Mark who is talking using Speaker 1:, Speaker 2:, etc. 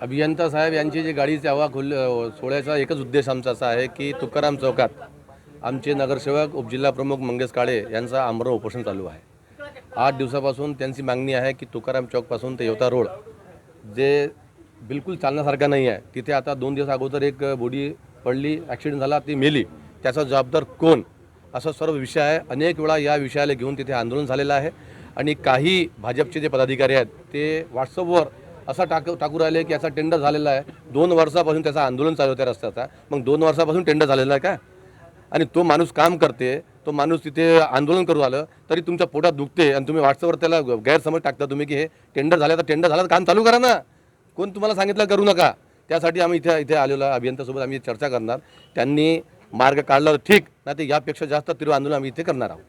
Speaker 1: अभियंता साहेब यांची जी गाडीची तेव्हा खुल सोडायचा एकच उद्देश आमचा असा आहे की तुकाराम चौकात आमचे नगरसेवक उपजिल्हा प्रमुख मंगेश काळे यांचा आमरण उपोषण चालू आहे. आठ दिवसापासून त्यांची मागणी आहे की तुकाराम चौकपासून ते येवता रोड जे बिलकुल चालण्यासारखा नाही आहे. तिथे आता दोन दिवस अगोदर एक बोडी पडली ॲक्सिडेंट झाला ती मेली. त्याचा जबाबदार कोण? असा सर्व विषय आहे. अनेक वेळा या विषयाला घेऊन तिथे आंदोलन झालेलं आहे. आणि काही भाजपचे जे पदाधिकारी आहेत ते व्हॉट्सअपवर असा टाक टाकू राहिले की याचा टेंडर झालेला आहे. दोन वर्षापासून त्याचं आंदोलन चालू होत्या रस्त्याचा. मग दोन वर्षापासून टेंडर झालेला आहे का? आणि तो माणूस काम करते तो माणूस तिथे आंदोलन करू आलं तरी तुमच्या पोटात दुखते आणि तुम्ही व्हॉट्सअपवर त्याला गैरसमज टाकता तुम्ही की हे टेंडर झालं तर टेंडर झालं तर काम चालू करा ना. कोण तुम्हाला सांगितलं करू नका. त्यासाठी आम्ही इथे इथे आलेलो अभियंत्यासोबत आम्ही चर्चा करणार. त्यांनी मार्ग काढला तर ठीक नाही ते यापेक्षा जास्त तीव्र आंदोलन आम्ही इथे करणार आहोत.